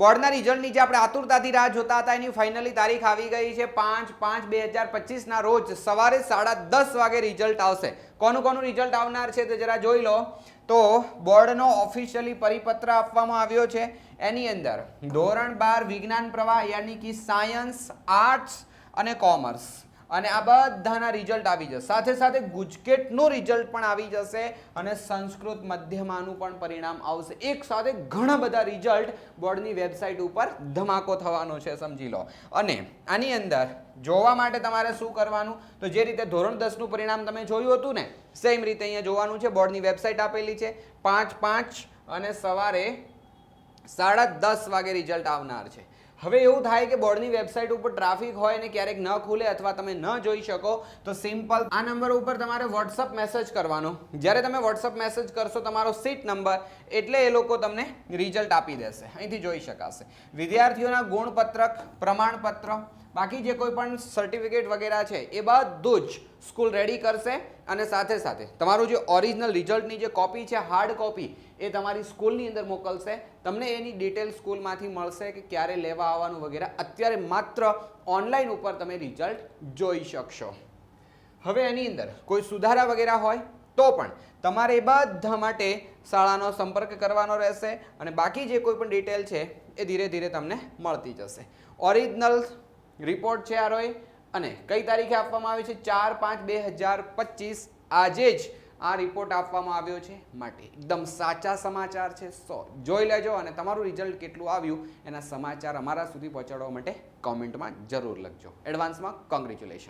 બોર્ડના રિઝલ્ટની જે આપણે આતુરતાથી રાહ જોતા હતા. એની ફાઇનલી તારીખ આવી ગઈ છે પાંચ પાંચ બે હજાર પચીસના રોજ સવારે સાડા દસ વાગે રિઝલ્ટ આવશે. કોનું કોનું રિઝલ્ટ આવનાર છે તે જરા જોઈ લો. તો બોર્ડનો ઓફિશિયલી પરિપત્ર આપવામાં આવ્યો છે. એની અંદર ધોરણ બાર વિજ્ઞાન પ્રવાહ યાની કે સાયન્સ આર્ટ્સ અને કોમર્સ અને આ બધાના રિઝલ્ટ આવી જશે. સાથે સાથે ગુજકેટનું રિઝલ્ટ પણ આવી જશે અને સંસ્કૃત મધ્યમાનું પણ પરિણામ આવશે. એક સાથે ઘણા બધા રિઝલ્ટ બોર્ડની વેબસાઇટ ઉપર ધમાકો થવાનો છે, સમજી લો. અને આની અંદર જોવા માટે તમારે શું કરવાનું? તો જે રીતે ધોરણ દસનું પરિણામ તમે જોયું હતું ને સેમ રીતે અહીંયા જોવાનું છે, બોર્ડની વેબસાઇટ આપેલી છે. પાંચ પાંચ અને સવારે સાડા દસ વાગે રિઝલ્ટ આવનાર છે. હવે એવું થાય કે બોર્ડની વેબસાઇટ ઉપર ટ્રાફિક હોય ને ક્યારેક ન ખુલે અથવા તમે ન જોઈ શકો, તો સિમ્પલ આ નંબર ઉપર તમારે વોટ્સઅપ મેસેજ કરવાનો. જ્યારે તમે વોટ્સઅપ મેસેજ કરશો તમારો સીટ નંબર એટલે એ લોકો તમને રિઝલ્ટ આપી દેશે. અહીંથી જોઈ શકાશે. વિદ્યાર્થીઓના ગુણપત્રક, પ્રમાણપત્ર બાકી જે કોઈ પણ સર્ટિફિકેટ વગેરે છે, એ બધું જ સ્કૂલ રેડી કરશે અને સાથે સાથે તમારું જે ઓરિજિનલ રિઝલ્ટની જે કોપી છે હાર્ડ કોપી એ તમારી સ્કૂલની અંદર મોકલશે. તમને એની ડિટેલ સ્કૂલમાંથી મળશે કે ક્યારે લેવા આવવાનું વગેરે. અત્યારે માત્ર ઓનલાઈન ઉપર તમે રિઝલ્ટ જોઈ શકશો. હવે એની અંદર કોઈ સુધારા વગેરે હોય તો પણ તમારે એ બધા માટે શાળાનો સંપર્ક કરવાનો રહેશે અને બાકી જે કોઈ પણ ડિટેલ છે, એ ધીરે ધીરે તમને મળતી જશે. ઓરિજિનલ રિપોર્ટ છે આ રોય. અને કઈ તારીખે આપવામાં આવ્યો છે? ચાર પાંચ બે હજાર પચીસ. આજે જ આ રિપોર્ટ આપવામાં આવ્યો છે માટે એકદમ સાચા સમાચાર છે. સો, જોઈ લેજો અને તમારું રિઝલ્ટ કેટલું આવ્યું એના સમાચાર અમારા સુધી પહોંચાડવા માટે કોમેન્ટમાં જરૂર લખજો. એડવાન્સમાં કોંગ્રેચ્યુલેશન.